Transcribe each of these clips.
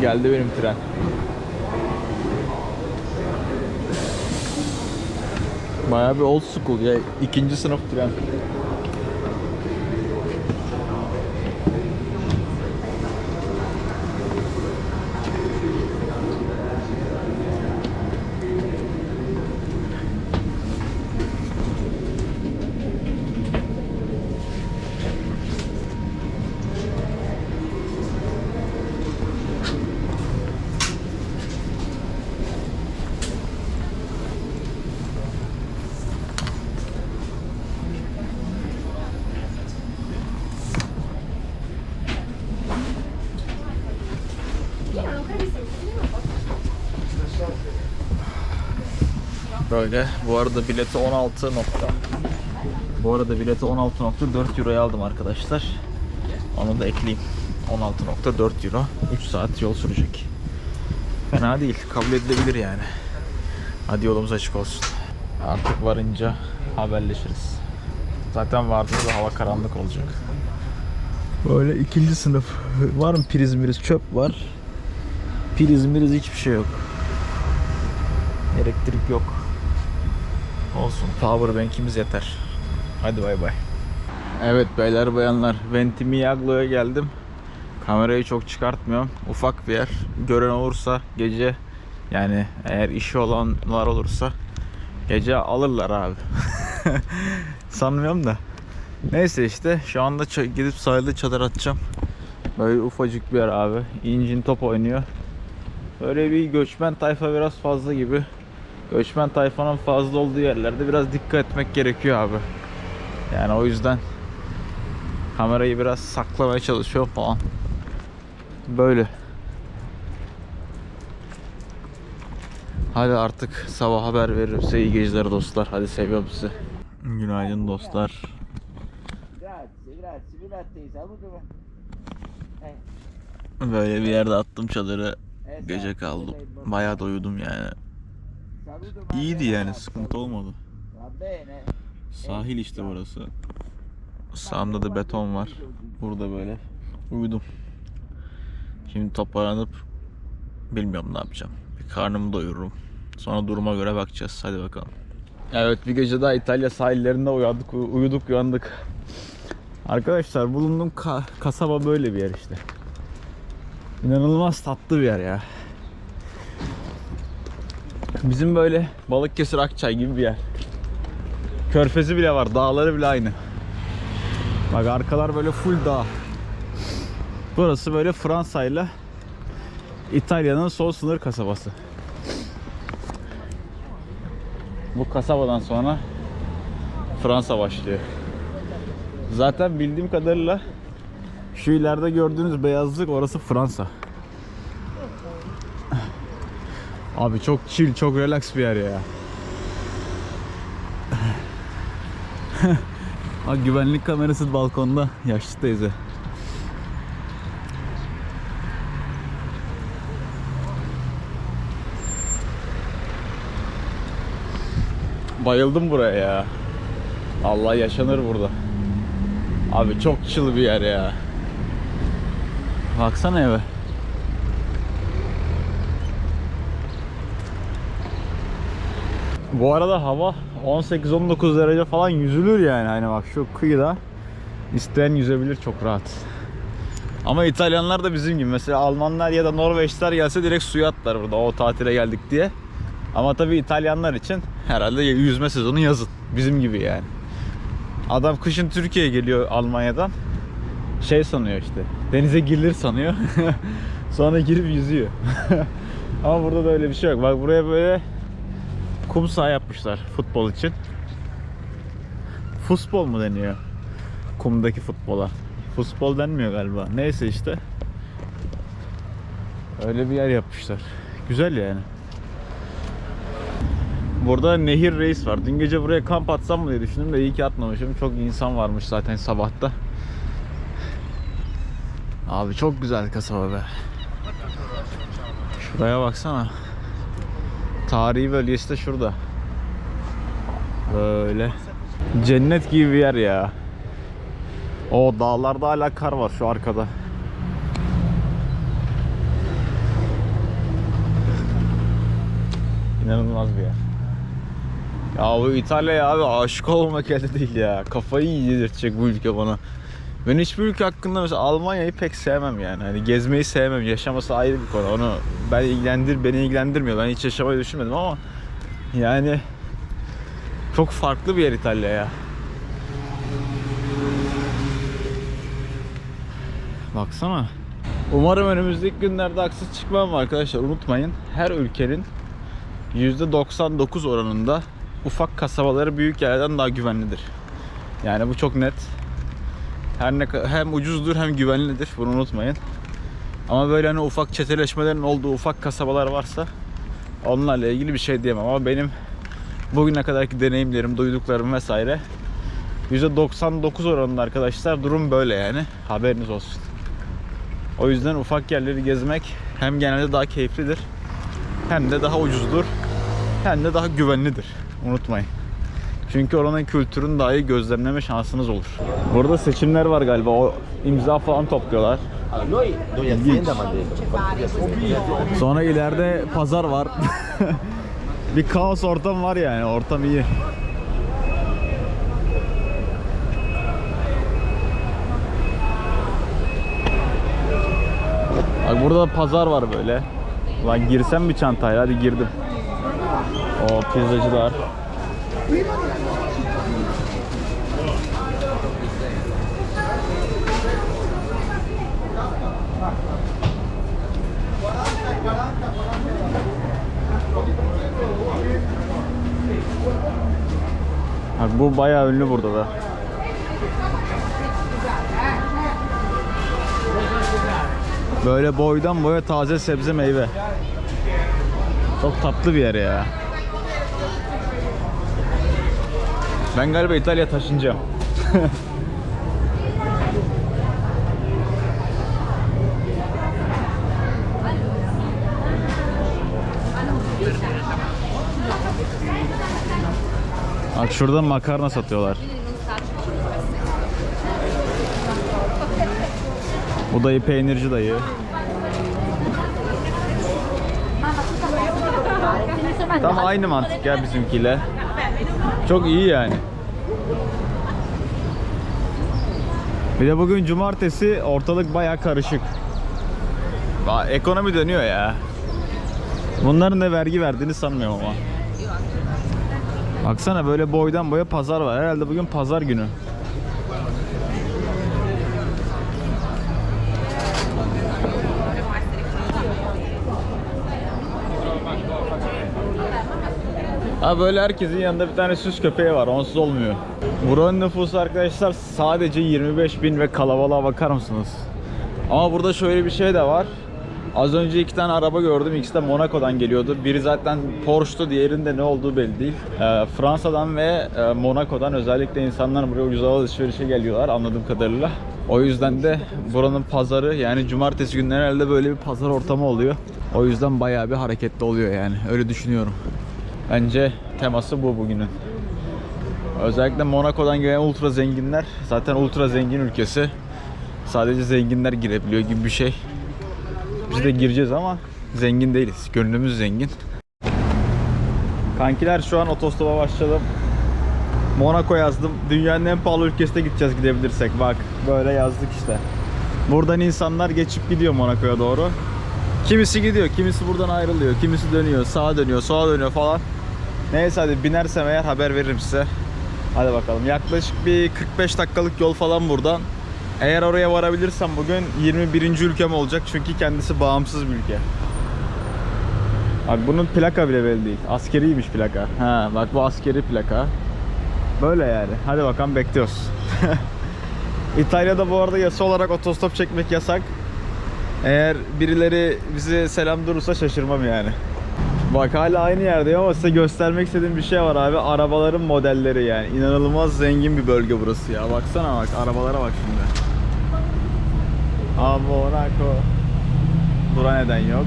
Geldi benim tren. Bayağı bir old school ya. ikinci sınıf tren. Böyle. Bu arada bileti 16 nokta. Bu arada bileti 16.4 euroya aldım arkadaşlar. Onu da ekleyeyim. 16.4 euro. 3 saat yol sürecek. Fena değil. Kabul edilebilir yani. Hadi yolumuz açık olsun. Artık varınca haberleşiriz. Zaten vardığında da hava karanlık olacak. Böyle ikinci sınıf. Var mı priz miriz çöp var. Priz miriz hiçbir şey yok. Elektrik yok. Olsun. Power bank'imiz yeter. Hadi bay bay. Evet beyler bayanlar. Ventimiglia geldim. Kamerayı çok çıkartmıyorum. Ufak bir yer. Gören olursa gece yani eğer işi olanlar olursa gece alırlar abi. Sanmıyorum da. Neyse işte şu anda gidip sahilde çadır atacağım. Böyle ufacık bir yer abi. İncin top oynuyor. Böyle bir göçmen tayfa biraz fazla gibi. Göçmen tayfanın fazla olduğu yerlerde biraz dikkat etmek gerekiyor abi. Yani o yüzden kamerayı biraz saklamaya çalışıyorum falan. Böyle. Hadi artık sabah haber veririm size. iyi geceler dostlar. Hadi seviyorum sizi. Günaydın dostlar. Böyle bir yerde attım çadırı. Gece kaldım. Bayağı da uyudum yani. İyiydi yani sıkıntı olmadı. Sahil işte burası. Sağımda da beton var. Burada böyle uyudum. Şimdi toparlanıp bilmiyorum ne yapacağım. Bir karnımı doyururum. Sonra duruma göre bakacağız. Hadi bakalım. Evet bir gece daha İtalya sahillerinde uyandık, uy- uyuduk uyandık. Arkadaşlar bulunduğum ka- kasaba böyle bir yer işte. İnanılmaz tatlı bir yer ya. Bizim böyle Balıkesir Akçay gibi bir yer. Körfezi bile var, dağları bile aynı. Bak arkalar böyle full dağ. Burası böyle Fransa ile İtalya'nın son sınır kasabası. Bu kasabadan sonra Fransa başlıyor. Zaten bildiğim kadarıyla şu ileride gördüğünüz beyazlık orası Fransa. Abi çok chill, çok relax bir yer ya. Ha güvenlik kamerası balkonda yaşlı teyze. Bayıldım buraya ya. Allah yaşanır burada. Abi çok chill bir yer ya. Baksana eve. Bu arada hava 18-19 derece falan yüzülür yani. Hani bak şu kıyıda isteyen yüzebilir çok rahat. Ama İtalyanlar da bizim gibi. Mesela Almanlar ya da Norveçler gelse direkt suya atlar burada o tatile geldik diye. Ama tabii İtalyanlar için herhalde yüzme sezonu yazın. Bizim gibi yani. Adam kışın Türkiye'ye geliyor Almanya'dan. Şey sanıyor işte. Denize girilir sanıyor. Sonra girip yüzüyor. Ama burada da öyle bir şey yok. Bak buraya böyle kum saha yapmışlar futbol için. Futbol mu deniyor? Kumdaki futbola. Futbol denmiyor galiba. Neyse işte. Öyle bir yer yapmışlar. Güzel yani. Burada Nehir Reis var. Dün gece buraya kamp atsam mı diye düşündüm de iyi ki atmamışım. Çok insan varmış zaten sabahta. Abi çok güzel kasaba be. Şuraya baksana. Tarihi bölgesi de şurada. Böyle. Cennet gibi bir yer ya. O dağlarda hala kar var şu arkada. İnanılmaz bir yer. Ya bu İtalya ya abi aşık olmak elde değil ya. Kafayı yedirtecek bu ülke bana. Ben hiçbir ülke hakkında mesela Almanya'yı pek sevmem yani. Hani gezmeyi sevmem. Yaşaması ayrı bir konu. Onu ben ilgilendir beni ilgilendirmiyor. Ben hiç yaşamayı düşünmedim ama yani çok farklı bir yer İtalya ya. Baksana. Umarım önümüzdeki günlerde haksız çıkmam arkadaşlar. Unutmayın her ülkenin %99 oranında ufak kasabaları büyük yerlerden daha güvenlidir. Yani bu çok net. Her ne hem ucuzdur hem güvenlidir. Bunu unutmayın. Ama böyle hani ufak çeteleşmelerin olduğu ufak kasabalar varsa onlarla ilgili bir şey diyemem ama benim bugüne kadarki deneyimlerim, duyduklarım vesaire %99 oranında arkadaşlar durum böyle yani. Haberiniz olsun. O yüzden ufak yerleri gezmek hem genelde daha keyiflidir hem de daha ucuzdur hem de daha güvenlidir. Unutmayın. Çünkü oranın kültürünü daha iyi gözlemleme şansınız olur. Burada seçimler var galiba. O imza falan topluyorlar. Sonra ileride pazar var. bir kaos ortam var yani. Ortam iyi. Bak burada da pazar var böyle. Lan girsem bir çantayla hadi girdim. O pizzacılar. Bak bu bayağı ünlü burada da. Böyle boydan boya taze sebze meyve. Çok tatlı bir yer ya. Ben galiba İtalya taşınacağım. Bak şurada makarna satıyorlar. Bu dayı peynirci dayı. Tam aynı mantık ya bizimkiyle. Çok iyi yani. Bir de bugün cumartesi ortalık baya karışık. Ekonomi dönüyor ya. Bunların da vergi verdiğini sanmıyorum ama. Baksana böyle boydan boya pazar var. Herhalde bugün pazar günü. Ha böyle herkesin yanında bir tane süs köpeği var. Onsuz olmuyor. Buranın nüfusu arkadaşlar sadece 25 bin ve kalabalığa bakar mısınız? Ama burada şöyle bir şey de var. Az önce iki tane araba gördüm. İkisi de Monaco'dan geliyordu. Biri zaten Porsche'tu, diğerinin de ne olduğu belli değil. Ee, Fransa'dan ve e, Monaco'dan özellikle insanlar buraya ucuz alışverişe geliyorlar anladığım kadarıyla. O yüzden de buranın pazarı yani cumartesi günleri herhalde böyle bir pazar ortamı oluyor. O yüzden bayağı bir hareketli oluyor yani. Öyle düşünüyorum. Bence teması bu bugünün. Özellikle Monaco'dan gelen ultra zenginler zaten ultra zengin ülkesi. Sadece zenginler girebiliyor gibi bir şey. Biz de gireceğiz ama zengin değiliz. Gönlümüz zengin. Kankiler şu an otostopa başladım. Monaco yazdım. Dünyanın en pahalı ülkesine gideceğiz gidebilirsek. Bak böyle yazdık işte. Buradan insanlar geçip gidiyor Monaco'ya doğru. Kimisi gidiyor, kimisi buradan ayrılıyor, kimisi dönüyor, sağa dönüyor, sola dönüyor falan. Neyse hadi binersem eğer haber veririm size. Hadi bakalım. Yaklaşık bir 45 dakikalık yol falan buradan. Eğer oraya varabilirsem bugün 21. ülkem olacak çünkü kendisi bağımsız bir ülke. Bak bunun plaka bile belli değil. Askeriymiş plaka. Ha bak bu askeri plaka. Böyle yani. Hadi bakalım bekliyoruz. İtalya'da bu arada yasa olarak otostop çekmek yasak. Eğer birileri bize selam durursa şaşırmam yani. Bak hala aynı yerdeyim ama size göstermek istediğim bir şey var abi. Arabaların modelleri yani. İnanılmaz zengin bir bölge burası ya. Baksana bak arabalara bak şimdi. Aa Monaco. Dura neden yok?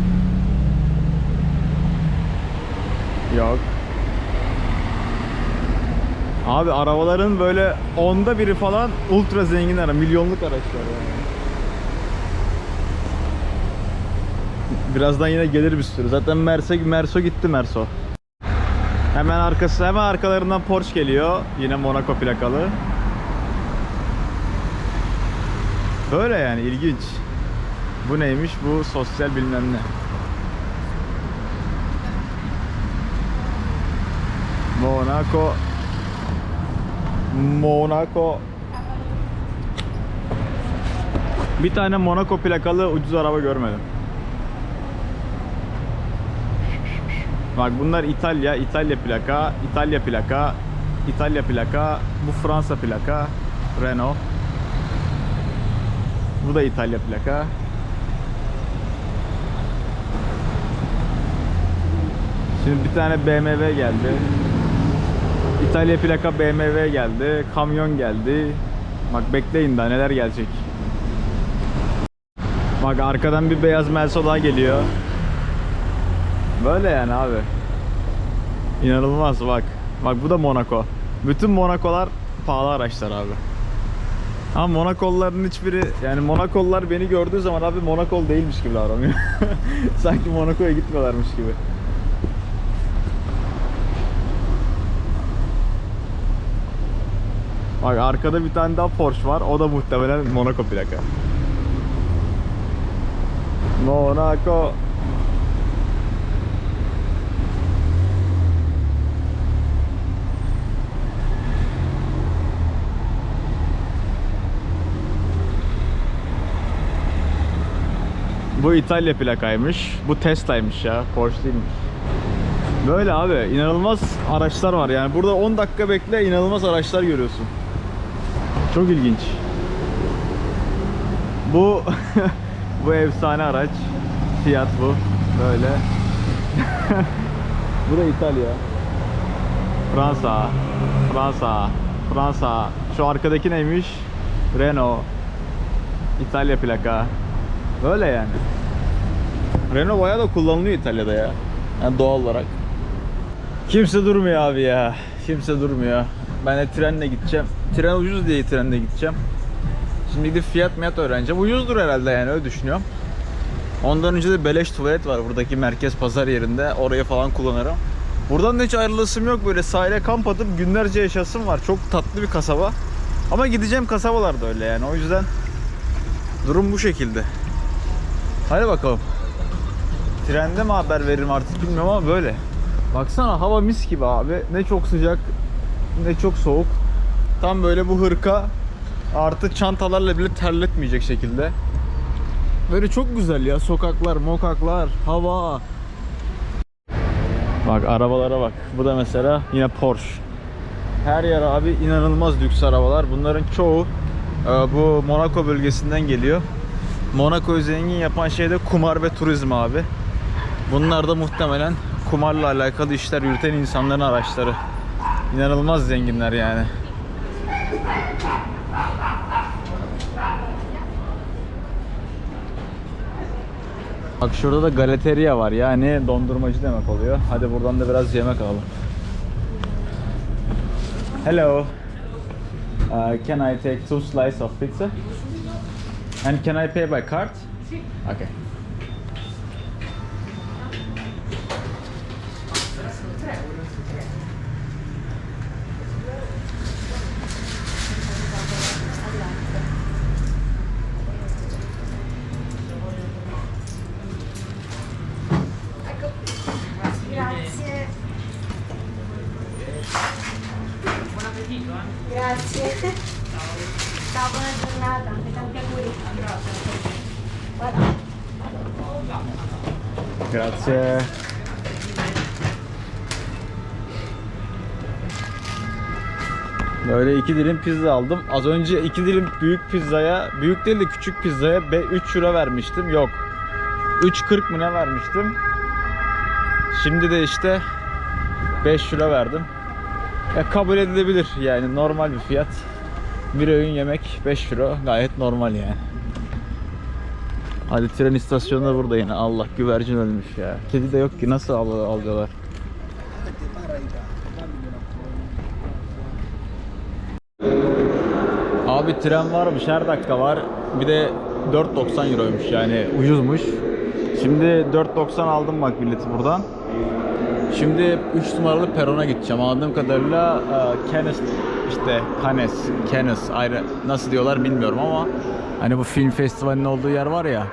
Yok. Abi arabaların böyle onda biri falan ultra zengin ara, milyonluk araçlar yani. Birazdan yine gelir bir sürü. Zaten Merso, Merso gitti Merso. Hemen arkası hemen arkalarından Porsche geliyor. Yine Monaco plakalı. Böyle yani ilginç. Bu neymiş? Bu sosyal bilmem ne. Monaco Monaco Bir tane Monaco plakalı ucuz araba görmedim. Bak bunlar İtalya, İtalya plaka, İtalya plaka, İtalya plaka, bu Fransa plaka, Renault. Bu da İtalya plaka. Şimdi bir tane BMW geldi. İtalya plaka BMW geldi. Kamyon geldi. Bak bekleyin daha neler gelecek. Bak arkadan bir beyaz Merso daha geliyor. Böyle yani abi. İnanılmaz bak. Bak bu da Monaco. Bütün Monaco'lar pahalı araçlar abi. Ama Monaco'luların hiçbiri yani Monaco'lular beni gördüğü zaman abi Monaco değilmiş gibi davranıyor. Sanki Monaco'ya gitmiyorlarmış gibi. Bak arkada bir tane daha Porsche var. O da muhtemelen Monaco plaka. Monaco. Bu İtalya plakaymış. Bu Tesla'ymış ya. Porsche değilmiş. Böyle abi inanılmaz araçlar var yani burada 10 dakika bekle inanılmaz araçlar görüyorsun. Çok ilginç. Bu bu efsane araç. Fiat bu. Böyle. bu da İtalya. Fransa. Fransa. Fransa. Şu arkadaki neymiş? Renault. İtalya plaka. Böyle yani. Renault bayağı da kullanılıyor İtalya'da ya. Yani doğal olarak. Kimse durmuyor abi ya. Kimse durmuyor. Ben de trenle gideceğim. Tren ucuz diye trenle gideceğim. Şimdi gidip fiyat miyat öğreneceğim. Ucuzdur herhalde yani öyle düşünüyorum. Ondan önce de beleş tuvalet var buradaki merkez pazar yerinde. Oraya falan kullanırım. Buradan da hiç ayrılasım yok. Böyle sahile kamp atıp günlerce yaşasım var. Çok tatlı bir kasaba. Ama gideceğim kasabalar da öyle yani. O yüzden durum bu şekilde. Hadi bakalım. Trende mi haber veririm artık bilmiyorum ama böyle. Baksana hava mis gibi abi. Ne çok sıcak ne çok soğuk. Tam böyle bu hırka artı çantalarla bile terletmeyecek şekilde. Böyle çok güzel ya. Sokaklar, mokaklar, hava. Bak arabalara bak. Bu da mesela yine Porsche. Her yer abi inanılmaz lüks arabalar. Bunların çoğu e, bu Monaco bölgesinden geliyor. Monaco'yu zengin yapan şey de kumar ve turizm abi. Bunlar da muhtemelen kumarla alakalı işler yürüten insanların araçları. İnanılmaz zenginler yani. Bak şurada da galeteria var yani dondurmacı demek oluyor. Hadi buradan da biraz yemek alalım. Hello. Uh, can I take two slices of pizza? And can I pay by card? Okay. Grazie. Grazie. Ciao, buona giornata. E tanti auguri. Guarda. Grazie. Böyle iki dilim pizza aldım. Az önce iki dilim büyük pizzaya, büyük değil de küçük pizzaya 3 euro vermiştim. Yok. 3.40 mı ne vermiştim? Şimdi de işte 5 euro verdim. Ya kabul edilebilir yani normal bir fiyat. Bir öğün yemek 5 euro gayet normal yani. Hadi tren istasyonu da burada yine. Allah güvercin ölmüş ya. Kedi de yok ki nasıl al alıyorlar? Abi tren varmış her dakika var. Bir de 4.90 euroymuş yani ucuzmuş. Şimdi 4.90 aldım bak bileti buradan. Şimdi 3 numaralı perona gideceğim. Anladığım kadarıyla e, Cannes işte Cannes, Cannes ayrı nasıl diyorlar bilmiyorum ama hani bu film festivalinin olduğu yer var ya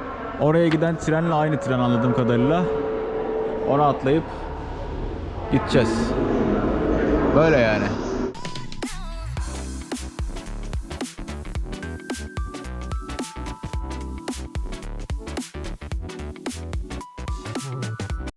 oraya giden trenle aynı tren anladığım kadarıyla. Ona atlayıp gideceğiz. Böyle yani.